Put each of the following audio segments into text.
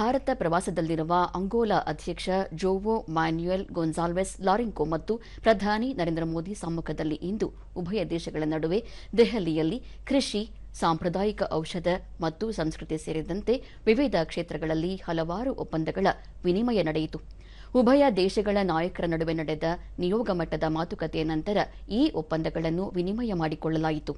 ಭಾರತ ಪ್ರವಾಸದಲ್ಲಿರುವ ಅಂಗೋಲಾ ಅಧ್ಯಕ್ಷ ಜೋವೋ ಮ್ಯಾನ್ಯುಯಲ್ ಗೊಂಜಾಲ್ವೆಸ್ ಲಾರಿಂಕೋ ಮತ್ತು ಪ್ರಧಾನಿ ನರೇಂದ್ರ ಮೋದಿ ಸಮ್ಮುಖದಲ್ಲಿ ಇಂದು ಉಭಯ ದೇಶಗಳ ನಡುವೆ ದೆಹಲಿಯಲ್ಲಿ ಕೃಷಿ, ಸಾಂಪ್ರದಾಯಿಕ ಔಷಧ ಮತ್ತು ಸಂಸ್ಕೃತಿ ಸೇರಿದಂತೆ ವಿವಿಧ ಕ್ಷೇತ್ರಗಳಲ್ಲಿ ಹಲವಾರು ಒಪ್ಪಂದಗಳ ವಿನಿಮಯ ನಡೆಯಿತು. ಉಭಯ ದೇಶಗಳ ನಾಯಕರ ನಡುವೆ ನಡೆದ ನಿಯೋಗ ಮಟ್ಟದ ಮಾತುಕತೆಯ ನಂತರ ಈ ಒಪ್ಪಂದಗಳನ್ನು ವಿನಿಮಯ ಮಾಡಿಕೊಳ್ಳಲಾಯಿತು.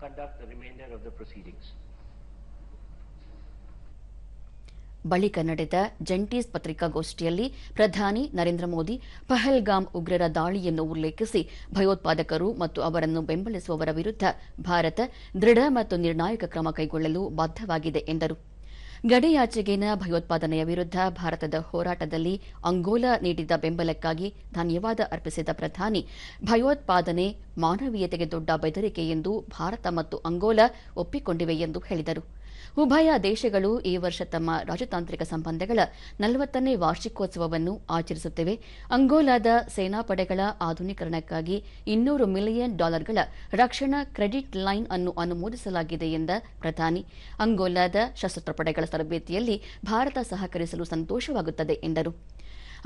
Conduct the remainder of the proceedings. ಬಳಿಕ ನಡೆದ ಜಂಟಿ ಪತ್ರಿಕಾಗೋಷ್ಠಿಯಲ್ಲಿ ಪ್ರಧಾನಿ ನರೇಂದ್ರ ಮೋದಿ ಪಹಲ್ಗಾಮ್ ಉಗ್ರರ ದಾಳಿಯನ್ನು ಉಲ್ಲೇಖಿಸಿ ಭಯೋತ್ಪಾದಕರು ಮತ್ತು ಅವರನ್ನು ಬೆಂಬಲಿಸುವವರ ವಿರುದ್ಧ ಭಾರತ ದೃಢ ಮತ್ತು ನಿರ್ಣಾಯಕ ಕ್ರಮ ಕೈಗೊಳ್ಳಲು ಬದ್ಧವಾಗಿದೆ ಎಂದರು ಗಡಿಯಾಚೆಗಿನ ಭಯೋತ್ಪಾದನೆಯ ವಿರುದ್ಧ ಭಾರತದ ಹೋರಾಟದಲ್ಲಿ ಅಂಗೋಲಾ ನೀಡಿದ ಬೆಂಬಲಕ್ಕಾಗಿ ಧನ್ಯವಾದ ಅರ್ಪಿಸಿದ ಪ್ರಧಾನಿ, ಭಯೋತ್ಪಾದನೆ ಮಾನವೀಯತೆಗೆ ದೊಡ್ಡ ಬೆದರಿಕೆ ಎಂದು ಭಾರತ ಮತ್ತು ಅಂಗೋಲಾ ಒಪ್ಪಿಕೊಂಡಿವೆ ಎಂದು ಹೇಳಿದರು. ಉಭಯ ದೇಶಗಳು ಈ ವರ್ಷ ತಮ್ಮ ರಾಜತಾಂತ್ರಿಕ ಸಂಬಂಧಗಳ ನಲವತ್ತನೇ ವಾರ್ಷಿಕೋತ್ಸವವನ್ನು ಆಚರಿಸುತ್ತಿವೆ. ಅಂಗೋಲಾದ ಸೇನಾಪಡೆಗಳ ಆಧುನೀಕರಣಕ್ಕಾಗಿ ಇನ್ನೂರು ಮಿಲಿಯನ್ ಡಾಲರ್ಗಳ ರಕ್ಷಣಾ ಕ್ರೆಡಿಟ್ ಲೈನ್ ಅನ್ನು ಅನುಮೋದಿಸಲಾಗಿದೆ ಎಂದ ಪ್ರಧಾನಿ. ಅಂಗೋಲಾದ ಸಶಸ್ತ್ರ ಪಡೆಗಳ ತರಬೇತಿಯಲ್ಲಿ ಭಾರತ ಸಹಕರಿಸಲು ಸಂತೋಷವಾಗುತ್ತದೆ ಎಂದರು.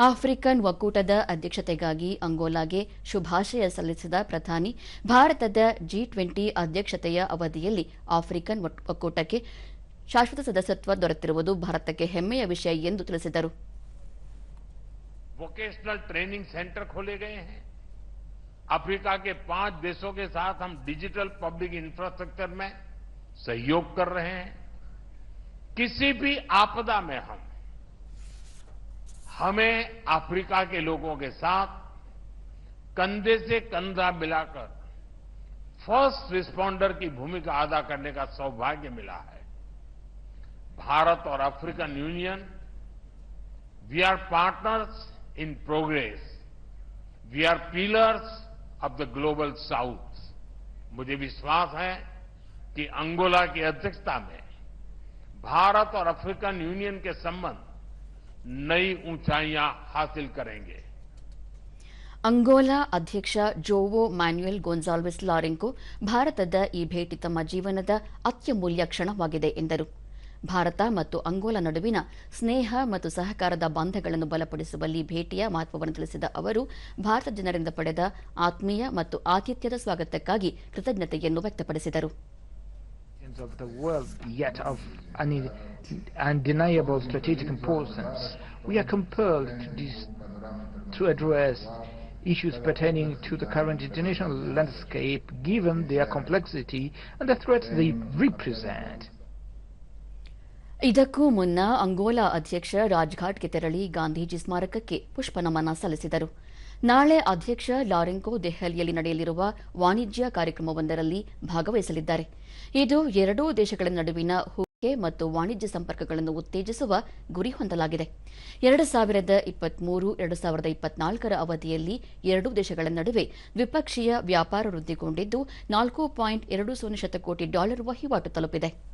ಆಫ್ರಿಕನ್ ಒಕ್ಕೂಟದ ಅಧ್ಯಕ್ಷತೆಗಾಗಿ ಅಂಗೋಲಾಗೆ ಶುಭಾಶಯ ಸಲ್ಲಿಸಿದ ಪ್ರಧಾನಿ ಭಾರತದ ಜಿ ಟ್ವೆಂಟಿ ಅಧ್ಯಕ್ಷತೆಯ ಅವಧಿಯಲ್ಲಿ ಆಫ್ರಿಕನ್ ಒಕ್ಕೂಟಕ್ಕೆ ಶಾಶ್ವತ ಸದಸ್ಯತ್ವ ದೊರೆತಿರುವುದು ಭಾರತಕ್ಕೆ ಹೆಮ್ಮೆಯ ವಿಷಯ ಎಂದು ತಿಳಿಸಿದರು वोकेशनल ट्रेनिंग सेंटर खोले गए हैं अफ्रीका के पांच देशों के साथ हम डिजिटल पब्लिक इंफ्रास्ट्रक्चर में सहयोग कर रहे हैं किसी भी आपदा में हम हमें अफ्रीका के लोगों के साथ कंधे से कंधा मिलाकर फ़र्स्ट रिस्पॉन्डर की भूमिका अदा करने का सौभाग्य मिला है। भारत और African union, we are partners in progress. We are pillars of the global south. मुझे विश्वास है कि अंगोला की अध्यक्षता में भारत और अफ्रीकन यूनियन के संबंध नई ऊंचाइयां हासिल करेंगे ಅಂಗೋಲಾ ಅಧ್ಯಕ್ಷ ಜೋವೋ ಮ್ಯಾನ್ಯುಯಲ್ ಗೋನ್ಸಾಲ್ವೆಸ್ ಲಾರೆಂಕೋ ಭಾರತದ ಈ ಭೇಟಿ ತಮ್ಮ ಜೀವನದ ಅತ್ಯಮೂಲ್ಯ ಕ್ಷಣವಾಗಿದೆ ಎಂದರು ಭಾರತ ಮತ್ತು ಅಂಗೋಲಾ ನಡುವಿನ ಸ್ನೇಹ ಮತ್ತು ಸಹಕಾರದ ಬಾಂಧಗಳನ್ನು ಬಲಪಡಿಸುವಲ್ಲಿ ಭೇಟಿಯ ಮಹತ್ವವನ್ನು ತಿಳಿಸಿದ ಅವರು ಭಾರತ ಜನರಿಂದ ಪಡೆದ ಆತ್ಮೀಯ ಮತ್ತು ಆತಿಥ್ಯದ ಸ್ವಾಗತಕ್ಕಾಗಿ ಕೃತಜ್ಞತೆಯನ್ನು ವ್ಯಕ್ತಪಡಿಸಿದರು of the world yet of un- undeniable strategic importance, we are compelled to, dis- to address issues pertaining to the current international landscape given their complexity and the threats they represent. ಇದಕ್ಕೂ ಮುನ್ನ Angola ಅಧ್ಯಕ್ಷ ರಾಜ್ಘಾಟ್ಗೆ ತೆರಳಿ ಗಾಂಧೀಜಿ ಸ್ಮಾರಕಕ್ಕೆ ಪುಷ್ಪನಮನ ಸಲ್ಲಿಸಿದರು ನಾಳೆ ಅಧ್ಯಕ್ಷ ಲಾರೆಂಕೋ ದೆಹಲಿಯಲ್ಲಿ ನಡೆಯಲಿರುವ ವಾಣಿಜ್ಯ ಕಾರ್ಯಕ್ರಮವೊಂದರಲ್ಲಿ ಭಾಗವಹಿಸಲಿದ್ದಾರೆ. ಇದು ಎರಡೂ ದೇಶಗಳ ನಡುವಿನ ಹೂಡಿಕೆ ಮತ್ತು ವಾಣಿಜ್ಯ ಸಂಪರ್ಕಗಳನ್ನು ಉತ್ತೇಜಿಸುವ ಗುರಿ ಹೊಂದಲಾಗಿದೆ. ಎರಡು ಸಾವಿರದ ಇಪ್ಪತ್ಮೂರು, ಎರಡು ಸಾವಿರದ ಇಪ್ಪತ್ನಾಲ್ಕರ ಅವಧಿಯಲ್ಲಿ ಎರಡೂ ದೇಶಗಳ ನಡುವೆ ದ್ವಿಪಕ್ಷೀಯ ವ್ಯಾಪಾರ ವೃದ್ಧಿಗೊಂಡಿದ್ದು ನಾಲ್ಕು ಪಾಯಿಂಟ್ ಎರಡು ಸೊನ್ನೆ ಶತಕೋಟಿ ಡಾಲರ್ ವಹಿವಾಟು ತಲುಪಿದೆ.